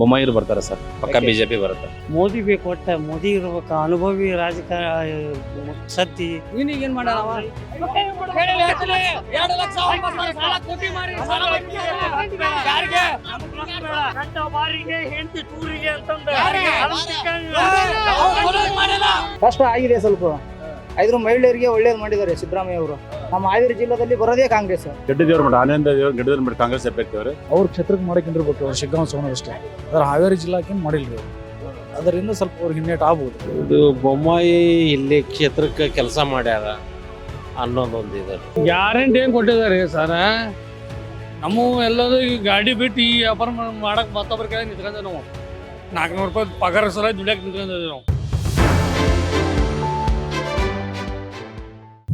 ಬೊಮ್ಮಾಯಿರು ಬರ್ತಾರೆ ಸರ್. ಪಕ್ಕ J BJP ಬರುತ್ತೆ. ಮೋದಿ ಬೇಕು ಒಟ್ಟ ಮೋದಿ ಇರ್ಬೇಕು ಅನುಭವಿ ರಾಜಕಾರಣ ಸತ್ತಿ. ಏನ್ ಮಾಡವ ಕಷ್ಟ ಆಗಿದೆ ಸ್ವಲ್ಪ. ಐದ್ರು ಮಹಿಳೆಯರಿಗೆ ಒಳ್ಳೇದು ಮಾಡಿದ್ದಾರೆ ಸಿದ್ದರಾಮಯ್ಯ ಅವರು. ನಮ್ಮ ಹಾವೇರಿ ಜಿಲ್ಲೆಯಲ್ಲಿ ಬರೋದೇ ಕಾಂಗ್ರೆಸ್. ಗಡ್ಡಿದೇವ್ರ ಮಠ ಆನಂದ ದೇವ್ರ ಗಡ್ಡಿದೇವ್ರ ಮಠ ಕಾಂಗ್ರೆಸ್ ಅಭ್ಯರ್ಥಿ ಅವರು. ಅವ್ರ ಕ್ಷೇತ್ರಕ್ಕೆ ಮಾಡಕ್ಕಿಂದಿರ್ಬೇಕು ಅವ್ರು ಶಿಗ್ಗಾಂವ್ ಸೋಣ ಅಷ್ಟೇ. ಅದ್ರ ಹಾವೇರಿ ಜಿಲ್ಲಾಕ್ಕೆ ಮಾಡಿಲ್ರಿ ಅವ್ರು ಅದರಿಂದ ಸ್ವಲ್ಪ ಅವ್ರಿಗೆ ಹಿನ್ನೆಟ್ ಆಗ್ಬೋದು. ಇದು ಬೊಮ್ಮಾಯಿ ಇಲ್ಲಿ ಕ್ಷೇತ್ರಕ್ಕೆ ಕೆಲಸ ಮಾಡ್ಯಾರ ಅನ್ನೋದೊಂದು ಇದೆ. ಗ್ಯಾರಂಟಿ ಏನು ಕೊಟ್ಟಿದ್ದಾರೆ ಸರ? ನಮ್ಮ ಎಲ್ಲರೂ ಈ ಗಾಡಿ ಬಿಟ್ಟು ಈ ವ್ಯಾಪಾರ ಮಾಡ್- ಮಾಡಕ್ ಮತ್ತೊಬ್ಬರ ಕೈ ನಿಂತ್ಕೊಂಡೆ ನಾವು. ನಾಲ್ಕುನೂರು ರೂಪಾಯಿ ಪಗಾರ ಸಲ ದುಡಿಯಕ್ಕೆ ನಿಂತ್ಕೊಂಡಿದ್ದೀವಿ ನಾವು.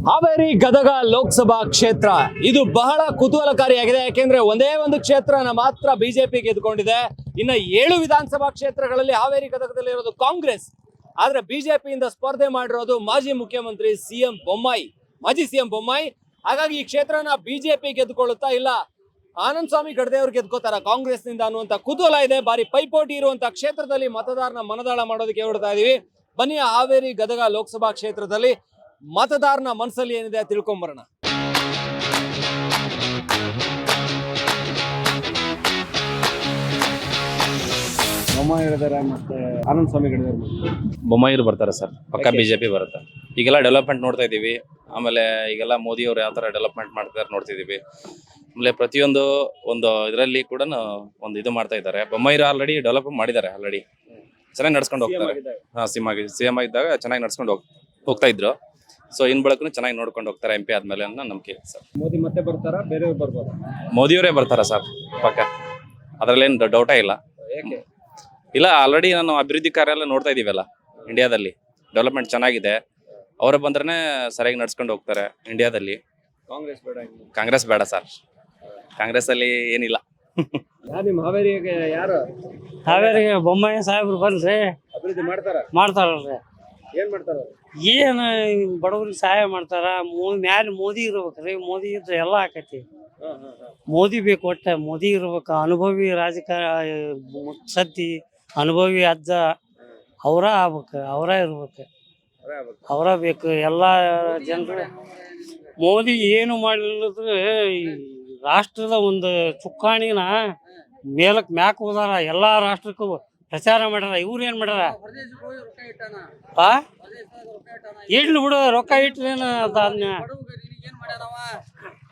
ಹಾವೇರಿ ಗದಗ ಲೋಕಸಭಾ ಕ್ಷೇತ್ರ. ಇದು ಬಹಳ ಕುತೂಹಲಕಾರಿಯಾಗಿದೆ. ಯಾಕೆಂದ್ರೆ ಒಂದೇ ಒಂದು ಕ್ಷೇತ್ರನ ಮಾತ್ರ ಬಿಜೆಪಿ ಗೆದ್ದುಕೊಂಡಿದೆ. ಇನ್ನ ಏಳು ವಿಧಾನಸಭಾ ಕ್ಷೇತ್ರಗಳಲ್ಲಿ ಹಾವೇರಿ ಗದಗದಲ್ಲಿ ಇರೋದು ಕಾಂಗ್ರೆಸ್. ಆದ್ರೆ ಬಿಜೆಪಿಯಿಂದ ಸ್ಪರ್ಧೆ ಮಾಡಿರೋದು ಮಾಜಿ ಮುಖ್ಯಮಂತ್ರಿ ಸಿಎಂ ಬೊಮ್ಮಾಯಿ. ಮಾಜಿ ಸಿಎಂ ಬೊಮ್ಮಾಯಿ. ಹಾಗಾಗಿ ಈ ಕ್ಷೇತ್ರನ ಬಿಜೆಪಿ ಗೆದ್ದುಕೊಳ್ಳುತ್ತಾ ಇಲ್ಲ. ಆನಂದ್ ಸ್ವಾಮಿ ಗಡ್ದೇವ್ರು ಗೆದ್ಕೋತಾರ ಕಾಂಗ್ರೆಸ್ನಿಂದ ಅನ್ನುವಂತ ಕುತೂಹಲ ಇದೆ. ಬಾರಿ ಪೈಪೋಟಿ ಇರುವಂತ ಕ್ಷೇತ್ರದಲ್ಲಿ ಮತದಾರನ ಮನದಾಳ ಮಾಡೋದಕ್ಕೆ ಹೊರಡ್ತಾ ಇದೀವಿ. ಬನ್ನಿ ಹಾವೇರಿ ಗದಗ ಲೋಕಸಭಾ ಕ್ಷೇತ್ರದಲ್ಲಿ ಮತದಾರನ ಮನಸ್ಸಲ್ಲಿ ಏನಿದೆ ತಿಳ್ಕೊಂಬರೋಣ. ಬೊಮ್ಮಾಯಿ ಹೇಳಿದಾರೆ ಮತ್ತೆ ಆನಂದ್ ಸ್ವಾಮಿ ಹೇಳಿದಾರೆ ಬೊಮ್ಮಾಯಿರು ಬರ್ತಾರೆ ಸರ್. ಪಕ್ಕ ಬಿಜೆಪಿ ಬರುತ್ತೆ. ಈಗೆಲ್ಲ ಡೆವಲಪ್ಮೆಂಟ್ ನೋಡ್ತಾ ಇದೀವಿ. ಆಮೇಲೆ ಈಗೆಲ್ಲ ಮೋದಿ ಅವರು ಯಾವ ತರ ಡೆವಲಪ್ಮೆಂಟ್ ಮಾಡ್ತಾರೆ ನೋಡ್ತಿದೀವಿ ಆಮೇಲೆ ಪ್ರತಿಯೊಂದು ಒಂದು ಇದರಲ್ಲಿ ಕೂಡ ಒಂದು ಇದು ಮಾಡ್ತಾ ಇದ್ದಾರೆ. ಬೊಮ್ಮಾಯಿರು ಆಲ್ರೆಡಿ ಡೆವಲಪ್ ಮಾಡಿದ್ದಾರೆ ಆಲ್ರೆಡಿ ಚೆನ್ನಾಗಿ ನಡ್ಸ್ಕೊಂಡು ಹೋಗ್ತಾರೆ. ಹಾ ಸಿಎಂ ಆಗಿ ಸಿಎಂ ಆಗಿದ್ದಾಗ ಚೆನ್ನಾಗಿ ನಡ್ಸ್ಕೊಂಡು ಹೋಗ್ ಹೋಗ್ತಾ ಇದ್ರು. ಸೊ ಇನ್ ಬಳಕನು ಚೆನ್ನಾಗಿ ನೋಡ್ಕೊಂಡು ಹೋಗ್ತಾರೆ ಎಂ ಪಿ ಆದ್ಮೇಲೆ ಅನ್ನೋ ನಂಬಿಕೆ ಸರ್ ಮೋದಿ ಮತ್ತೆ ಬರ್ತಾರ? ಬೇರೆ ಬರ್ಬೋದು? ಮೋದಿಯವರೇ ಬರ್ತಾರ ಸರ್ ಪಕ್ಕ. ಅದ್ರಲ್ಲೇನು ಡೌಟೇ ಇಲ್ಲ. ಯಾಕೆ ಇಲ್ಲ ಆಲ್ರೆಡಿ ನಾನು ಅಭಿವೃದ್ಧಿ ಕಾರ್ಯ ಎಲ್ಲ ನೋಡ್ತಾ ಇದೀವಲ್ಲ ಇಂಡಿಯಾದಲ್ಲಿ ಡೆವಲಪ್ಮೆಂಟ್ ಚೆನ್ನಾಗಿದೆ. ಅವರು ಬಂದ್ರೆ ಸರಿಯಾಗಿ ನಡ್ಸ್ಕೊಂಡು ಹೋಗ್ತಾರೆ ಇಂಡಿಯಾದಲ್ಲಿ ಕಾಂಗ್ರೆಸ್ ಬೇಡ ಕಾಂಗ್ರೆಸ್ ಬೇಡ ಸರ್ ಕಾಂಗ್ರೆಸ್ ಅಲ್ಲಿ ಏನಿಲ್ಲ. ಯಾರು ನಿಮ್ಮ ಹಾವೇರಿಗೆ ಯಾರು? ಹಾವೇರಿಗೆ ಬೊಮ್ಮಾಯಿ ಸಾಹೇಬ್ರು ಬನ್ರಿ. ಅಭಿವೃದ್ಧಿ ಮಾಡ್ತಾರ? ಮಾಡ್ತಾರಲ್ರಿ. ಏನ್ ಮಾಡ್ತಾರ ಏನ್ ಬಡವ್ರಿಗೆ ಸಹಾಯ ಮಾಡ್ತಾರ? ಮೋ- ಮ್ಯಾಲೆ ಮೋದಿ ಇರ್ಬೇಕ್ರಿ ಮೋದಿ ಇದ್ರೆ ಎಲ್ಲ ಆಕತಿ. ಮೋದಿ ಬೇಕು ಒಟ್ಟ ಮೋದಿ ಇರ್ಬೇಕು ಅನುಭವಿ ರಾಜಕಾರಣ ಸದ್ದಿ ಅನುಭವಿ ಅಜ್ಜ ಅವರ ಆಗ್ಬೇಕು ಅವರ ಇರ್ಬೇಕು. ಅವರ ಬೇಕು ಎಲ್ಲ ಜನರು. ಮೋದಿ ಏನು ಮಾಡಿಲ್ಲದ್ರೆ ಈ ರಾಷ್ಟ್ರದ ಒಂದು ಚುಕ್ಕಾಣಿನ ಮೇಲಕ್ಕೆ ಮ್ಯಾಕ್ ಹೋದಾರ ಎಲ್ಲ ರಾಷ್ಟ್ರಕ್ಕೂ. ಪ್ರಚಾರ ಮಾಡ್ಯಾರ ಇವ್ರು ಏನ್ ಮಾಡ್ಯಾರ? ಇಡ್ಲಿ ಬಿಡು ರೊಕ್ಕ ಇಟ್ರೇನ ಅದನ್ನ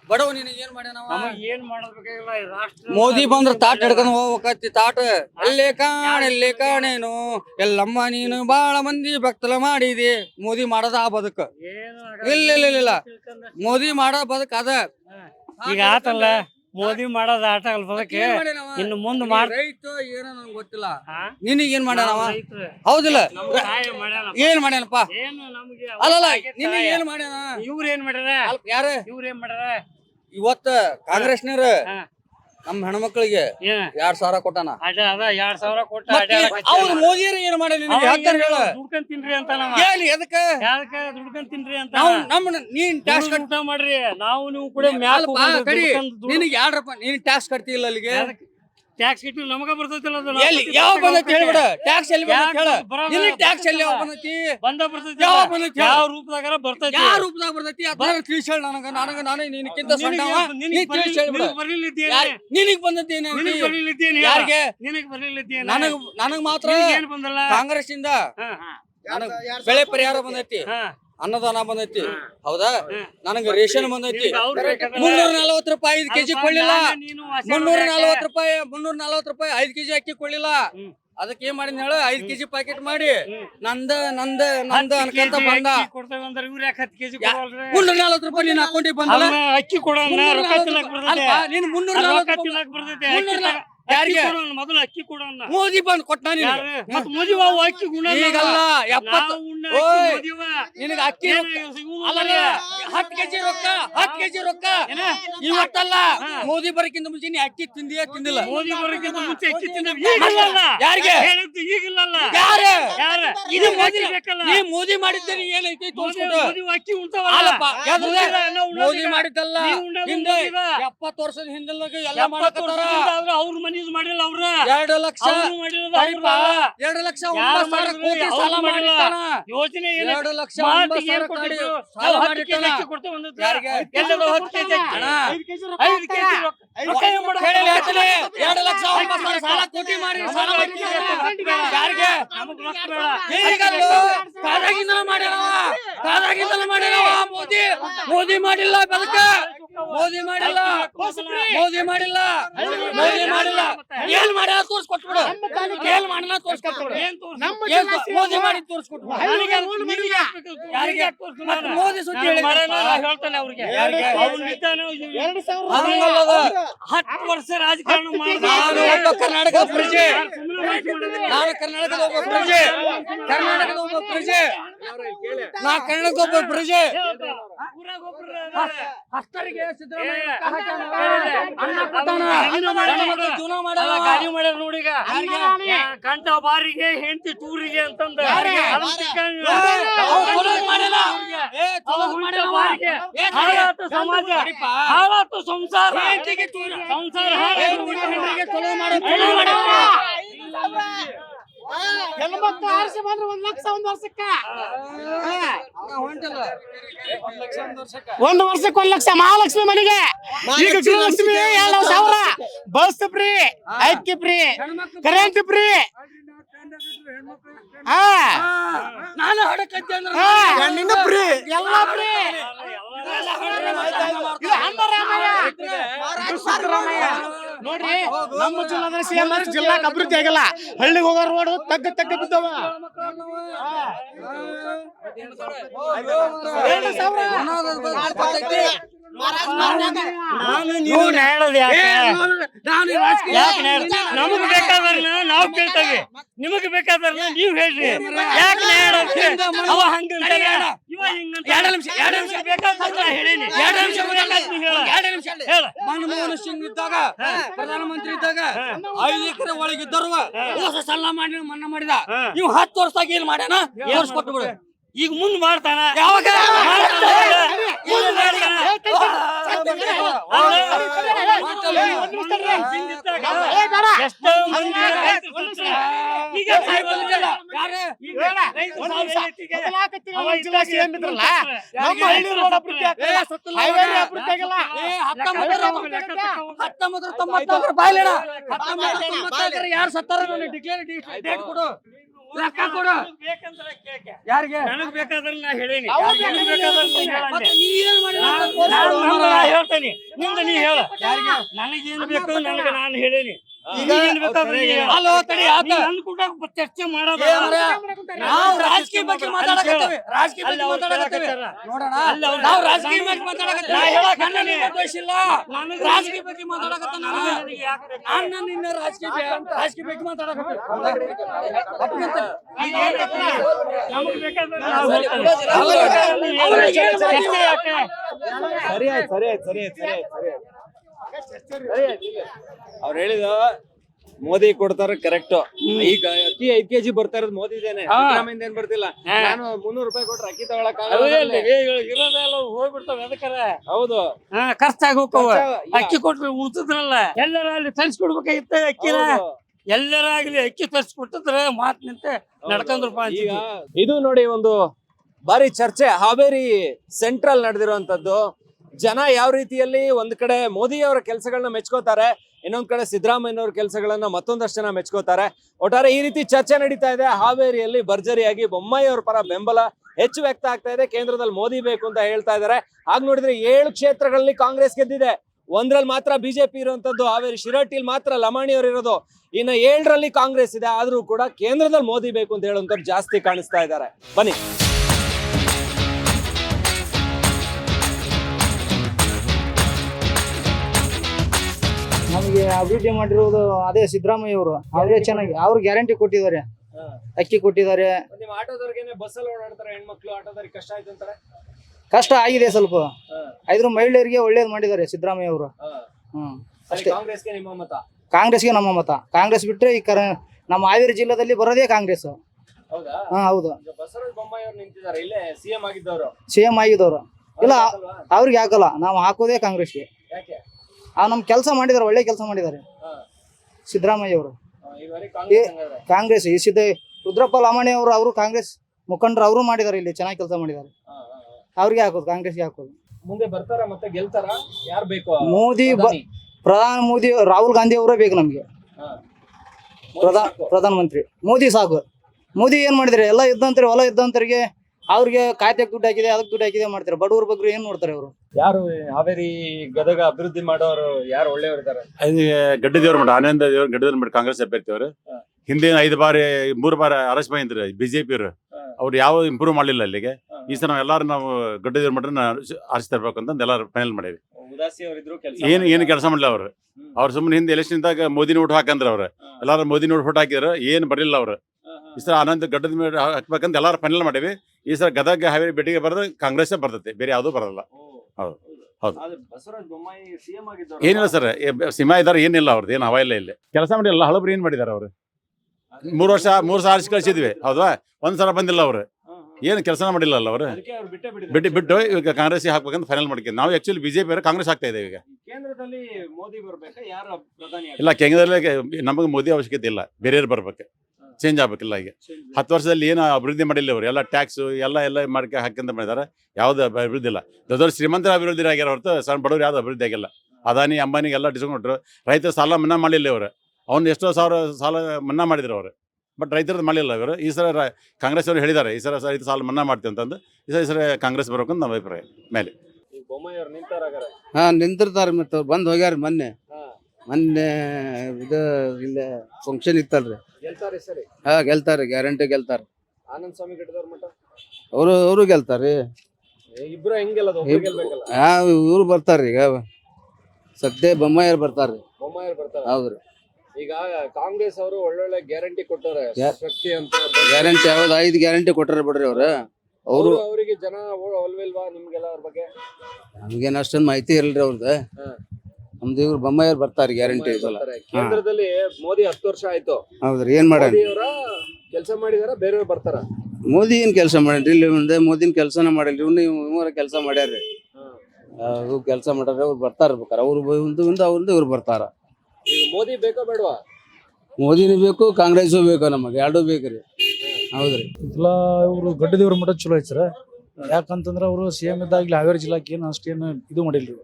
ಬಡವ ಏನ್ ಮಾಡ್ಯಾನವ? ನಮಗ್ ಏನ್ ಮಾಡಬೇಕಾಗಿಲ್ಲ ಈ ರಾಷ್ಟ್ರ ಮೋದಿ ಬಂದ್ರ ತಾಟ್ ಹಿಡ್ಕೊಂಡು ಹೋಗ್ಬೇಕತ್ತಿ ತಾಟ. ಅಲ್ಲೇ ಕಾಣ ಎಲ್ಲೇ ಕಾಣೇನು? ಎಲ್ಲಮ್ಮ ನೀನು ಬಾಳ ಮಂದಿ ಭಕ್ತಲ ಮಾಡಿದಿ. ಮೋದಿ ಮಾಡೋದ ಆ ಬದುಕ. ಇಲ್ಲ ಇಲ್ಲ ಇಲ್ಲ, ಇಲ್ಲ. ಮೋದಿ ಮಾಡೋ ಬದುಕ ಅದ. ಈಗ ಆತಲ್ಲ? ಮೋದಿ ಮಾಡೋದ್ ಆಟ ಅಲ್ಪದಕ್ಕೆ ಇನ್ನು ಮುಂದ್ ಮಾಡ್ ರೈತ ಏನೋ ನಂಗೆ ಗೊತ್ತಿಲ್ಲ. ನಿನಗೆ ಮಾಡ್ಯಾನವ? ನಾವ್ ಹೌದಿಲ್ಲ. ಮಾಡ್ಯಾನ. ಏನ್ ಮಾಡ್ಯಾನಪ್ಪ? ಏನು ಅಲ್ಲಲ್ಲ ನಿನಗೆ. ಏನ್ ಮಾಡ್ಯಾನ? ಇವ್ರು ಏನ್ ಮಾಡ್ಯಾರ? ಯಾರು? ಇವ್ರ ಏನ್ ಮಾಡ್ಯಾರ? ಇವತ್ತ ಕಾಂಗ್ರೆಸ್ನವ್ರ. ನಮ್ಮ ಹೆಣ್ಮಕ್ಳಿಗೆ ಎರಡ್ ಸಾವಿರ ಕೊಟ್ಟಾನ. ಅದ ಅದ ಎರಡ್ ಸಾವಿರ ಕೊಟ್ಟ ಅವ್ರು ಮೋದಿಯರು ಏನ್ ಮಾಡ್ಯಾನ ನಿನಗೆ? ಹೇಳ್ತಾರ ಹೇಳ ದುಡ್ಕೊಂಡ್ ತಿನ್ರಿ ಅಂತ ನಾವ. ಹೇಳಿ ಎದಕ್ಕ? ಯಾಕ ದುಡ್ಕೊಂಡ್ ತಿನ್ರಿ ಅಂತ. ನಾವು ನಮ್ಮ ನೀನ್ ಟ್ಯಾಕ್ಸ್ ದುಡ್ದು ಮಾಡ್ರಿ. ನಾವು ನೀವು ಕೂಡ ಮ್ಯಾಲ ಕಡಿ. ನಿನಗೆ ಯಾರ್ರಪ್ಪ ನೀನ್ ಟ್ಯಾಕ್ಸ್ ಕಟ್ತಿಲ್ಲ ಅಲ್ಲಿಗೆ? ಟ್ಯಾಕ್ಸ್ ಇಟ್ಟು ನಮಗ ಬರ್ತೈತಿಲ್ಲ ಅದು ಎಲ್ಲಿ? ಯಾವ ಬಂದೈತಿ ಹೇಳ್ಬಿಡ? ಟ್ಯಾಕ್ಸ್ ಎಲ್ಲಿ ಬಂದೈತಿ ಹೇಳ? ನಿನಗೆ ಟ್ಯಾಕ್ಸ್ ಎಲ್ಲಿ ಯಾವ ಬಂದೈತಿ? ಬಂದ ಬರ್ತೈತಿ ಯಾವ ಬಂದೈತಿ ಹೇಳು? ಯಾವ ರೂಪದಾಗ ಬರ್ತೈತಿ ಯಾವ ರೂಪದಾಗ ಬರ್ತೈತಿ? ಅದನ್ನ ತಿಳಿಸಿ ಹೇಳ ನನಗ. ನನಗ ನಾನೇ ನಿನಕ್ಕಿಂತ ಸಣ್ಣವ. ನೀ ತಿಳಿಸಿ ಹೇಳ್ಬಿಡ. ಬರ್ಲಿಲ್ಲಿದ್ದೇನೆ ನಿನಗ್? ಬರ್ಲಿಲ್ಲಿದ್ದೇನೆ ಯಾರಿಗೆ? ನಿನಗ್ ನನಗ್ ಮಾತ್ರ ಏನ್ ಬಂದಲ್ಲ? ಕಾಂಗ್ರೆಸ್ ಇಂದ ನನಗ್ ಬೆಳೆ ಪರಿಹಾರ ಬಂದೈತಿ. ಅನ್ನದಾನ ಬಂದೈತಿ. ಹೌದಾ? ನನಗ ರೇಷನ್ ಬಂದೈತಿ. ಮುನ್ನೂರ ನಲ್ವತ್ ರೂಪಾಯಿ ಐದು ಕೆಜಿ ಕೊಳ್ಳಿಲ್ಲ ಮುನ್ನೂರ. ನಲವತ್ತು ರೂಪಾಯಿ ಮುನ್ನೂರ ನಲವತ್ತು ರೂಪಾಯಿ ಐದ್ ಕೆಜಿ ಅಕ್ಕಿ ಕೊಳ್ಳಿಲ್ಲ. ಅದಕ್ಕೆ ಏನ್ ಮಾಡಿದ್ನ ಹೇಳ? ಐದ್ ಕೆಜಿ ಪ್ಯಾಕೆಟ್ ಮಾಡಿ. ನಂದ ನಂದ ನಂದ ಅನ್ಕಂತ ಬಂದ. ಅಂದ್ರೆ ಇವ್ರು ಯಾಕೆ ಹತ್ತು ಕೆಜಿ ಯಾ- ಕೊಡವಲ್ರಿ? ಮುನ್ನೂರ ನಲ್ವತ್ ರೂಪಾಯಿ ನೀನ್ ಅಕೌಂಟಿಗೆ ಬಂದ ಅಕ್ಕಿ ಕೊಡೋಣ ಮುನ್ನೂರ ರೊಕ್ಕ ಯಾರಿಗೆ? ಮೊದಲು ಅಕ್ಕಿ ಕೊಡೋಣ ಮೋದಿ ಬಂದ್ ಕೊಟ್ಟ? ಮತ್ತ್ ಮೋದಿ ಬಾವು ಅಕ್ಕಿ ಗುಣ ಈಗಲ್ಲ ಎಪ್ಪತ್ತು ನಿನಗೆ. ಅಕ್ಕಿ ಅಲ್ಲಲ್ಲ ಹತ್ತು ಕೆಜಿ ರೊಕ್ಕ ಹತ್ತು ಕೆಜಿ ರೊಕ್ಕ ಏನ? ಇವತ್ತಲ್ಲ. ಮೋದಿ ಬರಕ್ಕಿಂತ ಮುಂಚೆ ನೀ ಅಕ್ಕಿ ತಿಂದಿಯೇ ತಿಂದಿಲ್ಲ ಮೋದಿ ಬರಕ್ಕಿಂತ ಮುಂಚೆ ಅಕ್ಕಿ ತಿಂದಿಲ್ಲ. ಯಾರಿಗೆ? ಈಗಿಲ್ಲಲ್ಲ. ಯಾರು ಯಾರು? ಇದು ಮೋದಿ ಬೇಕಲ್ಲ. ನೀ ಮೋದಿ ಮಾಡಿದ್ದೇನೆ ಏನೈತಿ ತೋರ್ಸ್ಕೊಡು ಅಕ್ಕಿ ಯಾವ್ದು ಮೋದಿ ಮಾಡಿದ್ದಲ್ಲ ಹಿಂದೆ. ಎಪ್ಪತ್ತು ವರ್ಷದ ಹಿಂದೆಲ್ಲ ಎಲ್ಲ ಮಾಡ್ತಾರ ಅವ್ರ ಮನೆ ಯೂಸ್ ಮಾಡಿಲ್ಲ ಅವ್ರ ಎರಡು ಲಕ್ಷ ಅವ್ರು ಮಾಡಿರೋದು ತಡಿಪ. ಅವ್ರಲ್ಲ. ಎರಡು ಲಕ್ಷ ಯಾರು ಒಂಬತ್ತು ಸಾವಿರ ಮಾಡಿದ್ರು? ಕೋಟಿ ಅವ್ರು ಸಾಲ ಮಾಡಿಲ್ಲ. ಮಾಡಿರ್ತಾನ. ಯೋಜನೆ ಏನು ಎರಡು ಲಕ್ಷ ಮಾತಿಗೆ ಒಂಬತ್ತು ಸಾವಿರ ಏನ್ ಕೋಟಿ ಕೊಟ್ಟಿದ್ರು? ಸಾಲ ನಾವು ಹತ್ತು ಮಾಡಿರ್ತಾನ. ಕೆಜಿ ಅಕ್ಕಿ ಕೊಡ್ತೇವೆ ಅಂದಿದ್ರು. ಯಾರಿಗೆ? ಎಲ್ಲರೂ ಹತ್ತು ಕೆಜಿ ಅಕ್ಕಿ. ಅಣ್ಣ. ಐದು ಕೆಜಿ ರೊಕ್ಕ. ರೊಕ್ಕ ಏನ್ ಮಾಡೋದು? ಕೇಳಿ ಹೇಳ್ತೀನಿ. ಎರಡು ಲಕ್ಷ ಒಂಬತ್ತು ಸಾವಿರ ಸಾಲ ಕೋಟಿ ಮಾಡಿ ಸಾಲ ಮಾಡಿರ್ತಾನ. ಯಾರಿಗೆ ನಮಗ್ ರೊಕ್ಕ ಬೇಡ. ಈಗಲ್ಲೂ ಕಾದಾಗಿಂದಲೂ ಮಾಡ್ಯಾನವ ಕಾದಾಗಿಂದಲೂ ಮಾಡ್ಯಾನವ ಮೋದಿ ಮೋದಿ ಮಾಡಿಲ್ಲ ಬದುಕ ಮೋದಿ ಮಾಡಿಲ್ಲ ಮೋದಿ ಮಾಡಿಲ್ಲ ಮೋದಿ ಮಾಡಿಲ್ಲ ಏನ್ ಮಾಡ ತೋರ್ಸ್ಕೊಟ್ಬಿಡು ಏನ್ ಮಾಡಿಲ್ಲ ತೋರ್ಸ್ಕೊಟ್ಬಿಡು ಮೋದಿ ಮಾಡಿ ತೋರ್ಸ್ಕೊಟ್ಬಿಡು? ಯಾರಿಗೆ? ಮೋದಿ ಸುದ್ದಿ ಹೇಳ್ತಾನೆ ಮಾಡೋಣ, ನಾನು ಹೇಳ್ತೇನೆ ಅವ್ರಿಗೆ ಹತ್ತು ವರ್ಷ ರಾಜಕಾರಣ ಮಾಡಿದ ನಾನು ಒಬ್ಬ ಕರ್ನಾಟಕದ ಪ್ರಜೆ ನಾನು ಕರ್ನಾಟಕದ ಒಬ್ಬ ಪ್ರಜೆ ಕರ್ನಾಟಕದ ಒಬ್ಬ ಪ್ರಜೆ ನಾ ಕನ್ನಡದ ಒಬ್ಬ ಪ್ರಜೆ ಅಷ್ಟರಿಗೆ ಸಿದ್ದರಾಮಯ್ಯ. ಅನ್ನ ಕೊಟ್ಟಾನ. ಜೀವನ ಮಾಡ್ಯಾನ. ಗಾಡಿ ಮಾಡ್ಯಾರ ನೋಡಿ ಈಗ. ಯಾರಿಗೆ? ಬಾರಿಗೆ ಹೆಂಡತಿ ಟೂರಿಗೆ ಅಂತಂದ. ಮಾಡಿಲ್ಲ. ಸಮಾಜ. ಹಾಳಾತು ಸಂಸಾರ. ಸಂಸಾರ ಹೆಣ್ಮಕ್ಳು ಆರಿಸಿ ಬಂದ್ರೆ ಒಂದ್ ಲಕ್ಷ ಒಂದ್ ವರ್ಷಕ್ಕ. ನಾ ಹೊಂಟಲ್ಲ. ಒಂದ್ ವರ್ಷಕ್ಕ. ಒಂದ್ ಲಕ್ಷ ಮಹಾಲಕ್ಷ್ಮಿ ಮನೆಗೆ. ಈಗ ಗೃಹಲಕ್ಷ್ಮಿ ಎರಡು ಸಾವಿರ. ಬಸ್ ಫ್ರೀ ಅಕ್ಕಿ ಫ್ರೀ ಕರೆಂಟ್ ಫ್ರೀ. ಹಾ. ನಾನು ಹೊಡಕತ್ತೆ ಅಂದ್ರೆ ಹಾ, ಫ್ರೀ. ಎಲ್ಲ ಫ್ರೀ. ಇದು ಅನ್ನರಾಮಯ್ಯ ಸಿದ್ದರಾಮಯ್ಯ. ನೋಡ್ರಿ ನಮ್ಮ ಜಿಲ್ಲಾದ ಸಿಎಂ ಜಿಲ್ಲಾ ಅಭಿವೃದ್ಧಿ ಆಗಿಲ್ಲ. ಹಳ್ಳಿಗೆ ಹೋಗೋ ರೋಡ್ ತಗ್ಗ ತಗ್ಗ ಬಿದ್ದವ. ಎರಡು ಸಾವಿರ. ನಾನು ಹೇಳೋದು ಯಾಕೆ? ಯಾಕೆ ನಮಗ್ ಬೇಕಾದ್ರನ್ನ ನಾವು ಕೇಳ್ತೇವೆ. ನಿಮಗ್ ನೀವ್ ಹೇಳ್ರಿ. ಯಾಕೆ ಹೇಳೋಕೆ ಅವ ಹಂಗ ಇವ ಹಿಂಗಂತ ಎರಡು ನಿಮಿಷ, ಎರಡ್ ನಿಮಿಷ. ಹೇಳೀನಿ. ಎರಡು ನಿಮಿಷ ಬೇಕಾದ್ ನೀ ಹೇಳ. ಎರಡು ನಿಮಿಷ. ಹೇಳ. ಮನಮೋಹನ್ ಸಿಂಗ್ ಇದ್ದಾಗ ಪ್ರಧಾನಮಂತ್ರಿ ಇದ್ದಾಗ ಐದು ಎಕರೆ ಒಳಗಿದ್ದರು ಹೊಸ ಸಾಲ ಮಾಡಿ ಮನ್ನಾ ಮಾಡಿದ. ನೀವು ಹತ್ತು ವರ್ಷದಾಗ ಏನ್ ಮಾಡ್ಯಾನ? ಕೊಟ್ಟು ಬಿಡು ಈಗ ಮುಂದ್ ಮಾಡ್ತಾನ ಯಾವಾಗ. ಯಾರು? ಸತ್ತಾರ ಡಿಕ್ಲೇರ್ ಡೇಟ್ ಕೊಡು ಲೆಕ್ಕ ಕೊಡು. ಬೇಕಂದ್ರೆ ಕೇಳ್ಕೆ. ಯಾರಿಗೆ? ನನಗ್ ಬೇಕಾದ್ರೆ ನಾ ಹೇಳೇನಿ. ಅವ್ರಿಗೆ ನಿನಗ್ ಬೇಕಾದ್ರೆ ನೀ ಹೇಳಂದೆ. ಮತ್ತೆ ನೀ ಏನ್ ಮಾಡಿಲ್ಲ ಅಂತ ನಾನು- ತೋರ್ಸು. ನಾನು ನಾ ಹೇಳ್ತೇನೆ. ನಿಂದ ನೀ ಹೇಳ. ನನಗೇನು ಬೇಕು ನನಗೆ ನಾನು ಹೇಳೇನಿ. ಅಲ್ಲೋ ತಡಿ ಆತ. ಚರ್ಚೆ ಮಾಡೋದು ನಾವು ರಾಜಕೀಯ ಬಗ್ಗೆ ಮಾತಾಡಕತ್ತೇವೆ. ರಾಜಕೀಯ ಬಗ್ಗೆ ಮಾತಾಡಕತ್ತೇವೆ. ನೋಡೋಣ. ನಾವು ರಾಜಕೀಯ ಬಗ್ಗೆ ಮಾತಾಡಕತ್ತೇವೆ. ಇಲ್ಲ. ರಾಜಕೀಯ ಬಗ್ಗೆ ಮಾತಾಡಕತ್ತ ನಾನು. ನನಗೆ ಯಾಕ್ ನಾನು ನಿನ್ನ ರಾಜಕೀಯ ರಾಜಕೀಯ ಬಗ್ಗೆ ಮಾತಾಡಕತ್ತೇವೆ? ಸರಿ ಆಯ್ತು ಸರಿ ಆಯ್ತು ಸರಿ ಆಯ್ತು ಸರಿ ಆಯ್ತು. ಅವ್ರು ಹೇಳಿದ ಮೋದಿ ಕೊಡ್ತಾರ ಕರೆಕ್ಟ್ ಈಗ ಅಕ್ಕಿ ಐದ್ ಕೆಜಿ ಬರ್ತಾ ಇರೋದು. ಸಿದ್ದರಾಮಯ್ಯ ಏನ್ ಬರ್ತಿಲ್ಲ. ನಾನು ಮುನ್ನೂರು ರೂಪಾಯಿ ಕೊಟ್ರೆ ಅಕ್ಕಿ ತಗೊಳಕ್ ಇರೋದೆಲ್ಲ ಹೋಗ್ಬಿಡ್ತಾವ ಎದಕ್ಕಾರ ಹೌದು. ಖರ್ಚಾಗಿ ಹೋಗ್ತಾವ. ಅಕ್ಕಿ ಕೊಟ್ರೆ ಉಳ್ತಿದ್ರಲ್ಲ. ಎಲ್ಲರ ಅಲ್ಲಿ ತರಿಸ್ಕೊಡ್ಬೇಕಾಗಿತ್ತ ಅಕ್ಕಿನ. ಎಲ್ಲರಾಗ್ಲಿ ಅಕ್ಕಿ ತರಿಸ್ಕೊಟ್ಟಿದ್ರೆ ಮಾತ್ ನಿಂತ ನಡ್ಕೊಂಡ್ರಪ್ಪ ಈಗ ಇದು ನೋಡಿ ಒಂದು ಬಾರಿ ಚರ್ಚೆ. ಹಾವೇರಿ ಸೆಂಟ್ರಲ್ ನಡೆದಿರುವಂತದ್ದು. ಜನ ಯಾವ ರೀತಿಯಲ್ಲಿ ಒಂದ್ ಕಡೆ ಮೋದಿ ಅವರ ಕೆಲಸಗಳನ್ನ ಮೆಚ್ಕೋತಾರೆ, ಇನ್ನೊಂದ್ ಕಡೆ ಸಿದ್ದರಾಮಯ್ಯನವ್ರ ಕೆಲಸಗಳನ್ನ ಮತ್ತೊಂದಷ್ಟು ಜನ ಮೆಚ್ಕೋತಾರೆ. ಒಟ್ಟಾರೆ ಈ ರೀತಿ ಚರ್ಚೆ ನಡೀತಾ ಇದೆ. ಹಾವೇರಿಯಲ್ಲಿ ಭರ್ಜರಿಯಾಗಿ ಬೊಮ್ಮಾಯಿ ಅವ್ರ ಪರ ಬೆಂಬಲ ಹೆಚ್ಚು ವ್ಯಕ್ತ ಆಗ್ತಾ ಇದೆ. ಕೇಂದ್ರದಲ್ಲಿ ಮೋದಿ ಬೇಕು ಅಂತ ಹೇಳ್ತಾ ಇದ್ದಾರೆ. ಹಾಗೆ ನೋಡಿದ್ರೆ ಏಳು ಕ್ಷೇತ್ರಗಳಲ್ಲಿ ಕಾಂಗ್ರೆಸ್ ಗೆದ್ದಿದೆ. ಒಂದ್ರಲ್ಲಿ ಮಾತ್ರ ಬಿಜೆಪಿ ಇರುವಂತದ್ದು ಹಾವೇರಿ ಶಿರಟ್ಟಿಲ್ ಮಾತ್ರ ಲಮಾಣಿ ಅವರು ಇರೋದು. ಇನ್ನು ಏಳರಲ್ಲಿ ಕಾಂಗ್ರೆಸ್ ಇದೆ. ಆದ್ರೂ ಕೂಡ ಕೇಂದ್ರದಲ್ಲಿ ಮೋದಿ ಬೇಕು ಅಂತ ಹೇಳುವಂಥವ್ರು ಜಾಸ್ತಿ ಕಾಣಿಸ್ತಾ ಇದ್ದಾರೆ. ಬನ್ನಿ. ನಮಗೆ ಅಭಿವೃದ್ಧಿ ಮಾಡಿರುವುದು ಅದೇ ಸಿದ್ದರಾಮಯ್ಯ ಅವರು. ಅವರೇ ಚೆನ್ನಾಗಿ ಅವ್ರು ಗ್ಯಾರಂಟಿ ಕೊಟ್ಟಿದ್ದಾರೆ. ಅಕ್ಕಿ ಕೊಟ್ಟಿದ್ದಾರೆ. ನಿಮ್ಮ ಆಟೋದವ್ರಿಗೇನೆ ಬಸ್ಸಲ್ಲಿ ಓಡಾಡ್ತಾರೆ ಹೆಣ್ಮಕ್ಳು ಆಟೋದವ್ರಿಗೆ ಕಷ್ಟ ಆಯ್ತು ಅಂತಾರೆ? ಕಷ್ಟ ಆಗಿದೆ ಸ್ವಲ್ಪ. ಆದ್ರೂ ಮಹಿಳೆಯರಿಗೆ ಒಳ್ಳೇದು ಮಾಡಿದ್ದಾರೆ ಸಿದ್ದರಾಮಯ್ಯ ಅವರು. ಹ್ಮ್ ಅಷ್ಟೇ. ಕಾಂಗ್ರೆಸ್ಗೆ ನಿಮ್ಮ ಮತ? ಕಾಂಗ್ರೆಸ್ಗೆ ನಮ್ಮ ಮತ. ಕಾಂಗ್ರೆಸ್ ಬಿಟ್ರೆ ಈ ಕರ ನಮ್ಮ ಹಾವೇರಿ ಜಿಲ್ಲೆದಲ್ಲಿ ಬರೋದೇ ಕಾಂಗ್ರೆಸ್. ಹಾ ಹೌದು. ಈಗ ಬಸವರಾಜ ಬೊಮ್ಮಾಯಿ ಅವ್ರು ನಿಂತಿದ್ದಾರೆ. ಇಲ್ಲೇ ಸಿಎಂ ಆಗಿದ್ದವರು. ಸಿ ಎಂ ಆಗಿದವರು ಇಲ್ಲ? ಅವ್ರಿಗೆ ಹಾಕಲ್ಲ. ನಾವು ಹಾಕೋದೇ ಕಾಂಗ್ರೆಸ್ಗೆ. ಆ ನಮ್ ಕೆಲಸ ಮಾಡಿದಾರೆ ಒಳ್ಳೆ ಕೆಲಸ ಮಾಡಿದ್ದಾರೆ. ಸಿದ್ದರಾಮಯ್ಯ ಅವರು ಕಾಂಗ್ರೆಸ್ ಈ ಸಿದ್ದ ರುದ್ರಪ್ಪ ಲಾಮಣಿ ಅವರು ಅವರು ಕಾಂಗ್ರೆಸ್ ಮುಖಂಡರು ಅವರು ಮಾಡಿದ್ದಾರೆ ಇಲ್ಲಿ ಚೆನ್ನಾಗಿ ಕೆಲಸ ಮಾಡಿದ್ದಾರೆ. ಅವ್ರಿಗೆ ಹಾಕೋದು ಕಾಂಗ್ರೆಸ್ಗೆ ಹಾಕೋದು ಮುಂದೆ ಬರ್ತಾರ ಮತ್ತೆ ಗೆಲ್ತಾರ ಯಾರು ಬೇಕು ಮೋದಿ ಪ್ರಧಾನಿ? ಮೋದಿ ರಾಹುಲ್ ಗಾಂಧಿ ಅವರೇ ಬೇಕು ನಮಗೆ. ಪ್ರಧಾನ ಪ್ರಧಾನಮಂತ್ರಿ ಮಂತ್ರಿ ಮೋದಿ ಸಾಕು ಮೋದಿ ಏನ್ ಮಾಡಿದ್ರೆ ಎಲ್ಲ ಇದ್ದಂತರಿಗೆ ಹೊಲ ಇದ್ದಂತರಿಗೆ ಅವ್ರಿಗೆ ಖಾತೆಗೆ ದುಡ್ಡು ಹಾಕಿದೆ ಅದಕ್ಕೆ ದುಡ್ಡು ಹಾಕಿದೆ ಮಾಡ್ತಾರೆ. ಬಡವ್ರ ಬಗ್ಗೆ ಏನ್ ನೋಡ್ತಾರೆ ಅವರು ಯಾರು ಹಾವೇರಿ ಗದಗ ಅಭಿವೃದ್ಧಿ ಮಾಡೋರು ಯಾರು ಒಳ್ಳೆಯವರು ಇದಾರೆ? ಇದು ಗಡ್ಡಿ ದೇವ್ರ ಮಠ ಆನಂದ ದೇವ್ರ ಗಡ್ಡಿ ದೇವ್ರ ಮಠ ಕಾಂಗ್ರೆಸ್ ಅಭ್ಯರ್ಥಿ ಅವರು ಹಿಂದಿನ ಹಿಂದೆ ಐದು ಬಾರಿ ಮೂರು ಬಾರಿ ಅರೆಸ್ಟ್ ಮಾಡಿದ್ರು ಬಿಜೆಪಿ ಅವರು. ಅವ್ರು ಯಾವ ಇಂಪ್ರೂವ್ ಮಾಡಲಿಲ್ಲ ಅಲ್ಲಿಗೆ. ಈ ಸಲ ನಾವು ಎಲ್ಲಾರು ನಾವು ಗಡ್ಡಿ ದೇವ್ರ ಮಠನ ಆರಿಸ್ತಾ ಇರ್ಬೇಕು ಅಂತ ಎಲ್ಲಾರು ಫೈನಲ್ ಮಾಡೇವಿ ಏನ್ ಏನ್ ಕೆಲಸ ಏನು ಏನು ಕೆಲಸ ಮಾಡಲಿಲ್ಲ ಅವರು. ಅವ್ರು ಸುಮ್ಮನೆ ಹಿಂದೆ ಎಲೆಕ್ಷನ್ ಇದ್ದಾಗ ಮೋದಿ ನೋಟ್ ಹಾಕಂದ್ರ ಅವ್ರು. ಎಲ್ಲಾರು ಮೋದಿ ನೋಟ್ ಫೋಟೋ ಹಾಕಿದ್ರು ಏನು ಬರಲಿಲ್ಲ ಅವರು. ಈ ಸಲ ಆನಂದ್ ಗಡ್ಡದ ಮೇಲೆ ಹಾಕ್ಬೇಕಂತ ಎಲ್ಲಾರು ಫೈನಲ್ ಮಾಡೀವಿ. ಈ ಸಲ ಗದಗ ಹಾವೇರಿ ಭೇಟಿಗೆ ಬರೋದು ಕಾಂಗ್ರೆಸ್ ಬರ್ತೈತೆ. ಬೇರೆ ಯಾವುದೂ ಬರಲ್ಲ. ಹೌದು. ಹೌದು. ಏನಿಲ್ಲ ಸರ್ ಸಿಮಾ ಇದ್ದಾರೆ ಏನಿಲ್ಲ ಅವ್ರದ್ದು ಏನು ಹವಾ ಇಲ್ಲ. ಇಲ್ಲಿ ಕೆಲಸ ಮಾಡಿಲ್ಲ ಹಳಬ್ರು ಏನ್ ಮಾಡಿದಾರೆ ಅವರು? ಮೂರು ವರ್ಷ ಮೂರು ಸಾವಿರ ಕಳಿಸಿದ್ವಿ ಹೌದಾ? ಒಂದ್ ಸಲ ಬಂದಿಲ್ಲ ಅವರು. ಏನು ಕೆಲಸ ಮಾಡಿಲ್ಲ ಅಲ್ಲ ಅವರು? ಬಿಟ್ಟೆ. ಬಿಟ್ಟು ಬಿಟ್ಟು ಈಗ ಕಾಂಗ್ರೆಸ್ ಹಾಕ್ಬೇಕಂತ ಫೈನಲ್ ಮಾಡ್ಕೊಂಡು ನಾವು ಆಕ್ಚುಲಿ ಬಿಜೆಪಿ ಅವರು ಕಾಂಗ್ರೆಸ್ ಆಗ್ತಾ ಇದ್ದೇವೆ ಈಗ. ಕೇಂದ್ರದಲ್ಲಿ ಮೋದಿ ಬರ್ಬೇಕಾ? ಯಾರು ಪ್ರಧಾನಿ ಇಲ್ಲ ಕೇಂದ್ರದಲ್ಲಿ ನಮಗೆ ಮೋದಿ ಅವಶ್ಯಕತೆ ಇಲ್ಲ. ಬೇರೆಯವ್ರು ಬರ್ಬೇಕು. ಚೇಂಜ್ ಆಗ್ಬೇಕಿಲ್ಲ ಈಗ. ಹತ್ತು ವರ್ಷದಲ್ಲಿ ಏನು ಅಭಿವೃದ್ಧಿ ಮಾಡಿಲ್ಲ ಅವರು ಎಲ್ಲ ಟ್ಯಾಕ್ಸ್ ಎಲ್ಲ ಎಲ್ಲ ಮಾಡ್ಕೆ ಹಾಕಿಂತ ಮಾಡಿದ್ದಾರೆ ಯಾವ್ದು ಅಭಿ- ಅಭಿವೃದ್ಧಿ ಇಲ್ಲ. ದೊಡ್ಡ ಶ್ರೀಮಂತರ ಅಭಿವೃದ್ಧಿ ಆಗ್ಯಾರ ಹೊರತು ಸಣ್ಣ ಬಡವರು ಯಾವ್ದು ಅಭಿವೃದ್ಧಿ ಆಗಿಲ್ಲ. ಅದಾನಿ ಅಂಬಾನಿಗೆ ಎಲ್ಲ ಡಿಸ್ಕೌಂಟ್ರು. ರೈತರ ಸಾಲ ಮನ್ನಾ ಮಾಡಿಲ್ಲ ಇವರು. ಅವ್ನು ಎಷ್ಟೋ ಸಾವಿರ ಸಾಲ ಮನ್ನಾ ಮಾಡಿದ್ರು ಅವರು. ಬಟ್ ರೈತರದ್ದು ಮಾಡಿಲ್ಲ ಇವರು. ಈ ಸಲ ಕಾಂಗ್ರೆಸ್ ಅವರು ಹೇಳಿದ್ದಾರೆ ಈ ಸಲ ರೈತ ಸಾಲ ಮನ್ನಾ ಮಾಡ್ತೀವಿ ಅಂತಂದು. ಈ ಸಲ ಈ ಸಲ ಕಾಂಗ್ರೆಸ್ ಬರ್ಬೇಕಂತ ನಮ್ಮ ಅಭಿಪ್ರಾಯ. ಮೇಲೆ. ಹಾಂ ಬೊಮ್ಮಾಯಿ ಅವ್ರು ನಿಂತಾರಾಗಾರೆ ಹಾ ನಿಂತಿರ್ತಾರ ಮತ್ತೆ. ಬಂದು ಹೋಗ್ಯಾರ ಮೊನ್ನೆ. ಹಾ. ಮೊನ್ನೆ ಇದು ಇಲ್ಲೇ ಫಂಕ್ಷನ್ ಇತ್ತಲ್ರಿ. ಗೆಲ್ತಾರೆ ಸರಿ? ಹಾ ಗೆಲ್ತಾರ ಗ್ಯಾರಂಟಿ ಗೆಲ್ತಾರೆ. ಆನಂದ್ ಸ್ವಾಮಿ ಗಿಡದವ್ರ ಮಠ? ಅವರು ಅವರು ಗೆಲ್ತಾರೆ. ಇಬ್ರು ಒಬ್ರು ಗೆಲ್ಬೇಕಲ್ಲ. ಹಾ ಇವ್ರು ಬರ್ತಾರ್ರಿ ಈಗ. ಸದ್ಯ ಬೊಮ್ಮಾಯರ್ ಬರ್ತಾರ್ರಿ ಬೊಮ್ಮಾಯಿ ಅವ್ರು ಬರ್ತಾರೆ. ಹೌದ್ರಿ. ಈಗ ಕಾಂಗ್ರೆಸ್ ಅವರು ಒಳ್ಳೊಳ್ಳೆ ಗ್ಯಾರಂಟಿ ಕೊಟ್ಟಾರೆ ಯಾ- ಶಕ್ತಿ ಅಂತ. ಗ್ಯಾರಂಟಿ ಯಾವ್ದು ಐದು ಗ್ಯಾರಂಟಿ ಕೊಟ್ಟಾರ ಬಿಡ್ರಿ ಅವ್ರು. ಅವರು ಅವರು ಅವರಿಗೆ ಜನ ಒ- ಒಲ್ವಿಲ್ವಾ ನಿಮ್ಗೆಲ್ಲ ಅವ್ರ ಬಗ್ಗೆ? ನಮ್ಗೇನು ಅಷ್ಟೊಂದು ಮಾಹಿತಿ ಇರಲ್ರಿ ಅವ್ರದ್ದು ಹಾ. ನಮ್ದು ದೇವ್ರು ಬೊಮ್ಮಾಯವ್ರು ಬರ್ತಾರ ಗ್ಯಾರಂಟಿ ಐತಲ್ಲ ಇದಲ್ಲ ಕೇಂದ್ರದಲ್ಲಿ ಮೋದಿ ಹತ್ತು ವರ್ಷ ಆಯ್ತು. ಹೌದ್ರಿ ಏನ್ ಮಾಡ ಕೆಲಸ ಮಾಡಿದಾರ ಬೇರೆಯವ್ರು ಬರ್ತಾರ? ಮೋದಿ ಏನ್ ಕೆಲಸ ಮಾಡ್ಯಾನ್ರಿ ಇಲ್ಲಿ ಮುಂದೆ ಮೋದಿನ ಕೆಲಸನ ಮಾಡಿಲ್ರಿ ಇವ್ನು ಇವರ ಕೆಲಸ ಮಾಡ್ಯಾರ್ರಿ. ಅವ್ರು ಕೆಲಸ ಮಾಡ್ಯಾರ ಅವ್ರು ಬರ್ತಾರ ಬೇಕಾರ ಅವ್ರು ಒಂದು ಒಂದು ಅವ್ರಿಂದ ಇವ್ರು ಬರ್ತಾರ. ಈಗ ಮೋದಿ ಬೇಕೋ ಬೇಡವಾ? ಮೋದಿನೂ ಬೇಕು ಕಾಂಗ್ರೆಸ್ ಬೇಕು ನಮಗೆ ಎರಡೂ ಬೇಕ್ರಿ. ಹೌದ್ರಿ. ಇಲ್ಲ ಇವರು ಗಡ್ಡದೇವ್ರ ಮಠ ಚಲೋ ಐತಿ ಸರ್ ಯಾಕಂತಂದ್ರ ಅವರು ಸಿ ಎಂ ಇದ್ದಾಗಲಿ ಹಾವೇರಿ ಜಿಲ್ಲಾಕ್ಕೆ ಏನು ಅಷ್ಟೇನು ಇದು ಮಾಡಿಲ್ರಿ.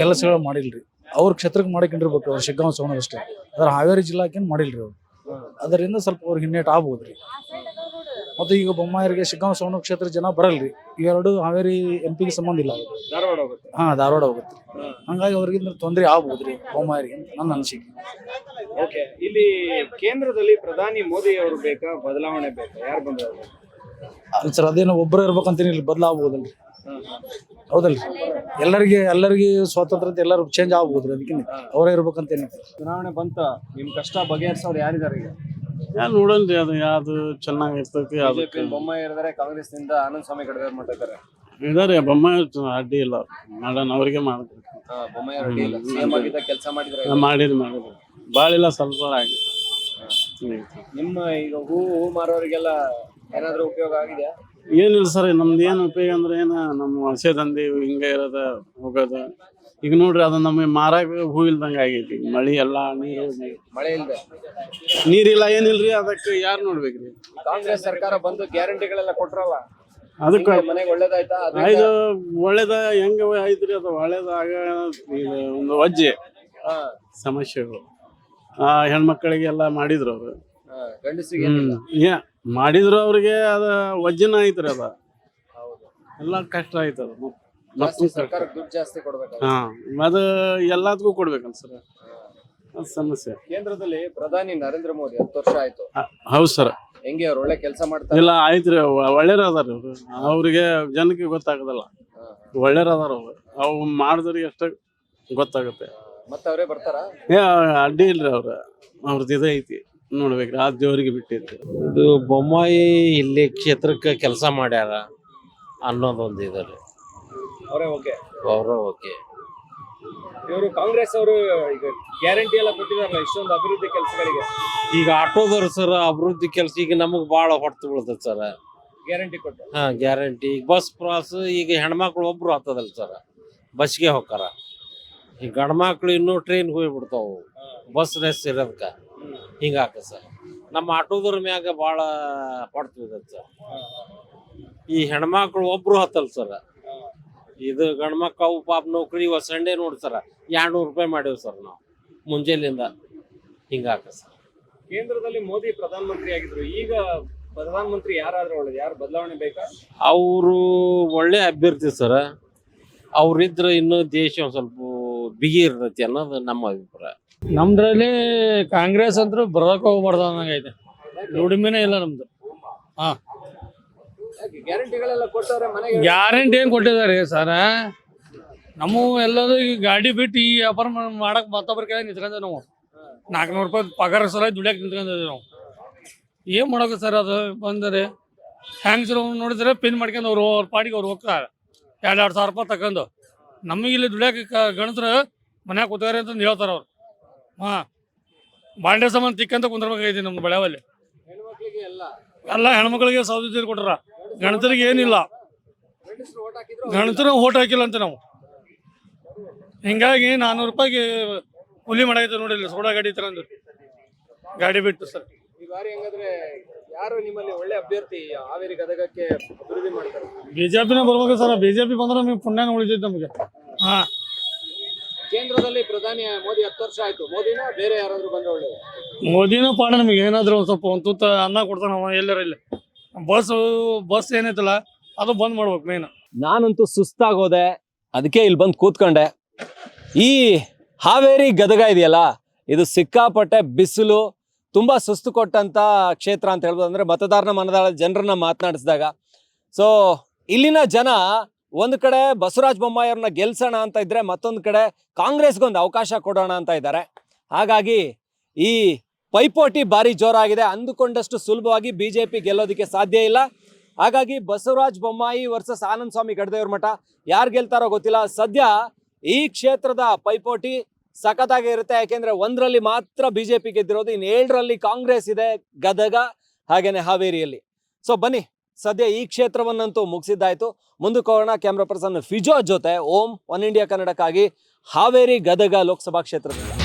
ಕೆಲ್ಸಗಳು ಮಾಡಿಲ್ರಿ. ಅವ್ರ ಕ್ಷೇತ್ರಕ್ಕೆ ಮಾಡಿಕೊಂಡಿರ್ಬೇಕು ಅವ್ರು ಶಿಗ್ಗಾಂವ್ ಸೋಣ ಅಷ್ಟೇ. ಅದ್ರ ಹಾವೇರಿ ಜಿಲ್ಲಾಕೇನು ಮಾಡಿಲ್ರಿ ಅವ್ರು. ಅದರಿಂದ ಸ್ವಲ್ಪ ಅವ್ರಿಗೆ ಹಿನ್ನೆಟ್ ಆಗ್ಬೋದ್ರಿ. ಮತ್ತು ಈಗ ಬೊಮ್ಮಾಯರಿಗೆ ಶಿಗ್ಗಾಂವ್ ಸೋಣ ಕ್ಷೇತ್ರ ಜನ ಬರಲ್ರಿ. ಇವೆರಡು ಹಾವೇರಿ ಎಂ ಪಿಗೆ ಸಂಬಂಧ ಇಲ್ಲ. ಹಾ ಧಾರವಾಡ ಹೋಗುತ್ತೆ. ಹಂಗಾಗಿ ಅವ್ರಿಗೆ ತೊಂದರೆ ಆಗ್ಬೋದ್ರಿ ಬೊಮ್ಮಾಯರಿಗೆ ಅಂತ ನನ್ನ ಅನಿಸಿಕೆ. ಓಕೆ ಇಲ್ಲಿ ಕೇಂದ್ರದಲ್ಲಿ ಪ್ರಧಾನಿ ಮೋದಿ ಅವರು ಬೇಕಾ ಬದಲಾವಣೆ ಬೇಕಾ? ಯಾರು ಬಂದ್ರೆ ಸರ್ ಅದೇನೋ ಒಬ್ಬರೇ ಇರ್ಬೇಕಂತೇನಿಲ್ಲ ಇಲ್ಲಿ ಬದಲಾಗ್ಬೋದಲ್ರಿ. ಹೌದಲ್ರಿ. ಎಲ್ಲರಿಗೆ ಎಲ್ಲರಿಗೆ ಸ್ವಾತಂತ್ರ್ಯ ಅಂತ ಎಲ್ಲರೂ ಚೇಂಜ್ ಆಗ್ಬೋದ್ರಿ ಅದಕ್ಕೆ ಅವರೇ ಇರ್ಬೇಕಂತೇನಿಲ್ಲ ಚುನಾವಣೆ ಬಂತ ನಿಮ್ ಕಷ್ಟ ಬಗೆಹರಿಸೋರು ಯಾರಿದ್ದಾರೆ ಈಗ? ಯಾರು ನೋಡಲ್ರಿ ಅದು ಯಾವ್ದು ಚೆನ್ನಾಗಿರ್ತೈತಿ ಬಿಜೆಪಿ ಅದಕ್ಕೆ. ಬೊಮ್ಮಾಯಿ ಇದ್ದಾರೆ ಕಾಂಗ್ರೆಸ್ನಿಂದ ಆನಂದ್ ಸ್ವಾಮಿ ಕಡೆದವ್ರು ಮಾಡ್ತಾರೆ ಇದಾರೆ ಬೊಮ್ಮಾಯಿ ಅಡ್ಡಿ ಇಲ್ಲ ಮಾಡೋಣ ಅವ್ರಿಗೆ ಮಾಡ್ಬೇಕು. ಬೊಮ್ಮಾಯಿ ರೆಡ್ಡಿ ಇಲ್ಲ. ಸಿಎಂ ಆಗಿದ್ದ ಕೆಲಸ ಮಾಡಿದ್ರೆ ಮಾಡಿದ್ರು ಮಾಡಿದ್ರು. ಬಾಳಿಲ್ಲ ಸ್ವಲ್ಪ ಆಗಿದೆ. ನಿಮ್ಮ ಈಗ ಹೂ ಹೂ ಮಾರೋರಿಗೆಲ್ಲ ಏನಾದ್ರೂ ಉಪಯೋಗ ಆಗಿದೆಯಾ? ಏನಿಲ್ಲ ಸರ್ ನಮ್ದು ಏನು ಉಪಯೋಗ ಅಂದ್ರೆ ಏನು ನಮ್ಮ ವಲಸೆ ದಂಧೆ ಹಿಂಗೆ ಇರೋದ ಹೋಗೋದ. ಈಗ ನೋಡ್ರಿ ಅದು ನಮಗೆ ಮಾರಾಕ ಹೂ ಇಲ್ದಂಗೆ ಆಗೈತಿ. ಮಳಿ ಎಲ್ಲ ನೀರು ಮಳೆ ಇಲ್ಲ ನೀರಿಲ್ಲ ಏನಿಲ್ರಿ ಅದಕ್ಕೆ ಯಾರು ನೋಡ್ಬೇಕ್ರಿ? ಕಾಂಗ್ರೆಸ್ ಸರ್ಕಾರ ಬಂದು ಗ್ಯಾರಂಟಿಗಳೆಲ್ಲ ಕೊಟ್ರಲ್ಲ? ಅದಕ್ಕೆ ಮನೆಗೆ ಒಳ್ಳೇದಾಯ್ತಾ? ಇದು ಒಳ್ಳೇದ ಹೆಂಗ ಐತ್ರಿ ಅದು ಒಳ್ಳೇದಾಗ ಆಗ ಒಂದು ವಜ್ಜೆ. ಸಮಸ್ಯೆಗಳು. ಆ ಹೆಣ್ಮಕ್ಳಿಗೆಲ್ಲ ಮಾಡಿದ್ರು ಅವರು. ಗಂಡಸಿಗೆ ಏ ಮಾಡಿದ್ರು ಅವ್ರಿಗೆ ಅದ ವಜ್ಜನ ಐತ್ರಿ ಅದ. ಎಲ್ಲ ಕಷ್ಟ ಆಯ್ತು ಅದು. ಸರ್ಕಾರ ದುಡ್ಡು ಜಾಸ್ತಿ ಕೊಡ್ಬೇಕು ಹಾ ಅದು ಎಲ್ಲದಕ್ಕೂ ಕೊಡ್ಬೇಕಲ್ಲ ಸರ್. ಅದು ಸಮಸ್ಯೆ. ಕೇಂದ್ರದಲ್ಲಿ ಪ್ರಧಾನಿ ನರೇಂದ್ರ ಮೋದಿ ಹತ್ತು ವರ್ಷ ಆಯ್ತು. ಹೌದು ಸರ್. ಹೆಂಗೆ ಅವ್ರು ಒಳ್ಳೆ ಕೆಲಸ ಮಾಡ್ತಾರೆ? ಇಲ್ಲ ಆಯ್ತ್ರಿ ಒಳ್ಳೆಯವ್ರು ಅದಾರ ಅವ್ರು. ಅವ್ರಿಗೆ ಜನಕ್ಕೆ ಗೊತ್ತಾಗದಲ್ಲ. ಒಳ್ಳೆಯವ್ರು ಅದಾರ ಅವ್ರು. ಅವು ಮಾಡಿದ್ರಿಗೆ ಅಷ್ಟ ಗೊತ್ತಾಗುತ್ತೆ. ಮತ್ತೆ ಅವರೇ ಬರ್ತಾರ? ಏ ಅಡ್ಡಿ ಇಲ್ರಿ ಅವ್ರ. ಅವ್ರದ್ದು ಇದೇ ಐತಿ. ನೋಡ್ಬೇಕ್ರಿ ಆ ದೇವರಿಗೆ ಬಿಟ್ಟಿದ್ದು. ಇದು ಬೊಮ್ಮಾಯಿ ಇಲ್ಲಿ ಕ್ಷೇತ್ರಕ್ಕೆ ಕೆಲಸ ಮಾಡ್ಯಾರ ಅನ್ನೋದೊಂದು ಇದ್ರಿ ಅವರೇ ಓಕೆ. ಅವರು ಓಕೆ. ಇವರು ಕಾಂಗ್ರೆಸ್ ಅವರು ಈಗ ಗ್ಯಾರಂಟಿ ಎಲ್ಲ ಕೊಟ್ಟಿದಾರಲ್ಲ ಇಷ್ಟೊಂದು ಅಭಿವೃದ್ಧಿ ಕೆಲಸಗಳಿಗೆ? ಈಗ ಆಟೋದವ್ರು ಸರ್ ಅಭಿವೃದ್ಧಿ ಕೆಲಸ ಈಗ ನಮಗೆ ಭಾಳ ಹೊಡ್ತು ಬೀಳ್ತದೆ ಸರ್. ಗ್ಯಾರಂಟಿ ಕೊಟ್ಟು? ಹಾ ಗ್ಯಾರಂಟಿ. ಈಗ ಬಸ್ ಪ್ರಾಸ್ ಈಗ ಹೆಣ್ಮಕ್ಳು ಒಬ್ರು ಹತ್ತದಲ್ಲ ಸರ್ ಬಸ್ಗೆ ಹೋಗಾರ ಈ ಗಂಡ್ಮಕ್ಳು ಇನ್ನೂ ಟ್ರೈನ್ ಹೋಗ್ಬಿಡ್ತಾವು ಬಸ್ ರೆಸ್ ಇರೋದಕ್ಕ ಹಿಂಗಾಕ ಸರ್. ನಮ್ಮ ಆಟೋದ್ರ ಮ್ಯಾಗ ಭಾಳ ಬಿದ್ದೈತೆ ಸರ್. ಈ ಹೆಣ್ಮಕ್ಳು ಒಬ್ರು ಹತ್ತಲ್ ಸರ್. ಇದು ಗಂಡ್ಮಕ್ಳು ಅವು ಪಾಪ ನೌಕರಿ ಇವ ಸಂಡೆ ನೋಡಿ ಸರ್. ಎರಡ್ನೂರು ರೂಪಾಯಿ ಮಾಡೇವಿ ಸರ್ ನಾವು. ಮುಂಜಾನೆಯಿಂದ ಹಿಂಗಾಕ ಸರ್. ಕೇಂದ್ರದಲ್ಲಿ ಮೋದಿ ಪ್ರಧಾನಮಂತ್ರಿ ಆಗಿದ್ರು. ಈಗ ಪ್ರಧಾನಮಂತ್ರಿ ಯಾರಾದ್ರೂ ಒಳ್ಳೇದು ಯಾರು ಬದಲಾವಣೆ ಬೇಕಾ? ಅವರು ಒಳ್ಳೆ ಅಭ್ಯರ್ಥಿ ಸರ್. ಅವ್ರಿದ್ರೆ ಇನ್ನೂ ದೇಶ ಒಂದ್ ಸ್ವಲ್ಪ ಬಿಗಿ ಇರ್ತೈತಿ ಅನ್ನೋದು ನಮ್ಮ ಅಭಿಪ್ರಾಯ. ನಮ್ದ್ರಲ್ಲಿ ಕಾಂಗ್ರೆಸ್ ಅಂತೂ ಬರೋದಕ್ಕೆ ಹೋಗ್ಬಾರ್ದು ಅನ್ನಂಗೈತೆ ದುಡಿಮೆನೇ ಇಲ್ಲ ನಮ್ದು. ಮನೆಗೆ ಗ್ಯಾರಂಟಿ ಏನ್ ಕೊಟ್ಟಿದ್ದಾರೆ ಸರ? ನಮ್ಮ ಎಲ್ಲದು ಗಾಡಿ ಬಿಟ್ಟು ಈ ವ್ಯಾಪಾರ ಮಾಡಕ್ ಮತ್ತೊಬ್ಬರ ಕೈ ನಿಂತ್ಕೊಂಡೆ ನಾವು. ನಾಲ್ಕುನೂರು ರೂಪಾಯಿ ಪಗಾರ ಸಲ ದುಡಿಯಕ್ಕೆ ನಿಂತ್ಕೊಂಡಿದ್ವಿ ನಾವು. ಏನ್ ಮಾಡೋದು ಸರ್ ಅದು? ಬಂದರೆ ಹೆಂಗಸರು ನೋಡಿದ್ರೆ ಪಿನ್ ಮಾಡ್ಕೊಂಡು ಅವ್ರು ಅವ್ರ ಪಾಡಿಗೆ ಅವ್ರು ಹೋಗ್ತಾರೆ. ಎರಡು ಎರಡು ಸಾವಿರ ರೂಪಾಯಿ ತಗೊಂಡು. ನಮಗೆ ಇಲ್ಲಿ ದುಡಿಯಕ್ಕೆ ಗಣಸ್ರು ಮನ್ಯಾಗ ಕೂತಾರೆ ಅಂತ ಹೇಳ್ತಾರೆ ಅವ್ರು. ಹಾ. ಬಾಂಡೆ ಸಾಮಾನು ತಿಕ್ಕಂತ ಕುಂದ್ರಬೇಕಾಗೈತಿ ನಮ್ಮ ಬೆಳೆವಲ್ಲಿ. ಎಲ್ಲ ಹೆಣ್ಮಕ್ಳಿಗೆ ಸೌದಿ ಕೊಟ್ರ. ಗಣತರಿಗೆ ಏನಿಲ್ಲ. ಗಣತರ ಓಟ್ ಹಾಕಿಲ್ಲ ಅಂತ ನಾವು. ಹಿಂಗಾಗಿ ನಾನ್ನೂರು ರೂಪಾಯಿಗೆ ಕೂಲಿ ಮಾಡಾಯ್ತು ನೋಡಿ ಇಲ್ಲಿ ಸೋಡಾ ಗಾಡಿ ತರಂದು ಗಾಡಿ ಬಿಟ್ಟು ಸರ್. ಈ ಬಾರಿ ಹಂಗಾದ್ರೆ ಯಾರು ನಿಮ್ಮಲ್ಲಿ ಒಳ್ಳೆ ಅಭ್ಯರ್ಥಿ ಹಾವೇರಿ ಗದಗಕ್ಕೆ ಅಭಿವೃದ್ಧಿ ಮಾಡ್ತಾರೆ? ಬಿಜೆಪಿನೇ ಬರ್ಬೇಕು ಸರ್. ಬಿಜೆಪಿ ಬಂದ್ರೆ ನಮಗೆ ಪುಣ್ಯನ ಉಳಿತೈತೆ ನಮಗೆ. ಹಾ. ಕೇಂದ್ರದಲ್ಲಿ ಪ್ರಧಾನಿ ಮೋದಿ ಹತ್ತು ವರ್ಷ ಆಯ್ತು. ಮೋದಿನ ಬೇರೆ ಯಾರಾದ್ರೂ ಬಂದ್ರೆ ಒಳ್ಳೇದು. ಮೋದಿನೂ ಪಾಡ ನಮಗೆ ಏನಾದ್ರು ಒಂದು ಸ್ವಲ್ಪ ಒಂದು ತುತ್ತ ಅನ್ನ ಕೊಡ್ತಾನ ಅವ ಎಲ್ಲರ ಇಲ್ಲಿ. ಬಸ್ ಬಸ್ ಏನೈತಲ್ಲ ಅದು ಬಂದ್ ಮಾಡ್ಬೇಕು ಮೇನ್ ನಾನಂತೂ ಸುಸ್ತಾಗೋದೆ ಅದಕ್ಕೆ ಇಲ್ಲಿ ಬಂದು ಕೂತ್ಕೊಂಡೆ. ಈ ಹಾವೇರಿ ಗದಗ ಇದೆಯಲ್ಲ ಇದು ಸಿಕ್ಕಾಪಟ್ಟೆ ಬಿಸಿಲು ತುಂಬಾ ಸುಸ್ತು ಕೊಟ್ಟಂತ ಕ್ಷೇತ್ರ ಅಂತ ಹೇಳ್ಬೋದು ಅಂದ್ರೆ ಮತದಾರನ ಮನದಾಳ ಜನರನ್ನ ಮಾತನಾಡಿಸಿದಾಗ. ಸೊ ಇಲ್ಲಿನ ಜನ ಒಂದು ಕಡೆ ಬಸವರಾಜ ಬೊಮ್ಮಾಯಿಯವ್ರನ್ನ ಗೆಲ್ಸೋಣ ಅಂತ ಇದ್ರೆ ಮತ್ತೊಂದು ಕಡೆ ಕಾಂಗ್ರೆಸ್ಗೊಂದು ಅವಕಾಶ ಕೊಡೋಣ ಅಂತ ಇದ್ದಾರೆ. ಹಾಗಾಗಿ ಈ ಪೈಪೋಟಿ ಭಾರಿ ಜೋರಾಗಿದೆ. ಅಂದುಕೊಂಡಷ್ಟು ಸುಲಭವಾಗಿ ಬಿ ಜೆ ಪಿ ಗೆಲ್ಲೋದಕ್ಕೆ ಸಾಧ್ಯ ಇಲ್ಲ. ಹಾಗಾಗಿ ಬಸವರಾಜ ಬೊಮ್ಮಾಯಿ ವರ್ಸಸ್ ಆನಂದ ಸ್ವಾಮಿ ಗಡ್ದೇವ್ರ ಮಠ ಯಾರು ಗೆಲ್ತಾರೋ ಗೊತ್ತಿಲ್ಲ. ಸದ್ಯ ಈ ಕ್ಷೇತ್ರದ ಪೈಪೋಟಿ ಸಖತ್ತಾಗಿ ಇರುತ್ತೆ. ಯಾಕೆಂದ್ರೆ ಒಂದರಲ್ಲಿ ಮಾತ್ರ ಬಿ ಜೆ ಪಿ ಗೆದ್ದಿರೋದು ಇನ್ನು ಏಳರಲ್ಲಿ ಕಾಂಗ್ರೆಸ್ ಇದೆ ಗದಗ ಹಾಗೇನೆ ಹಾವೇರಿಯಲ್ಲಿ. ಸೊ ಬನ್ನಿ. ಸದ್ಯ ಈ ಕ್ಷೇತ್ರವನ್ನಂತೂ ಮುಗಿಸಿದ್ದಾಯಿತು. ಮುಂದಕ್ಕೆ ಹೋಗೋಣ. ಕ್ಯಾಮ್ರಾ ಪರ್ಸನ್ ಫಿಜೋ ಜೊತೆ ಓಂ, ಒನ್ ಇಂಡಿಯಾ ಕನ್ನಡಕ್ಕಾಗಿ ಹಾವೇರಿ ಗದಗ ಲೋಕಸಭಾ ಕ್ಷೇತ್ರದಿಂದ.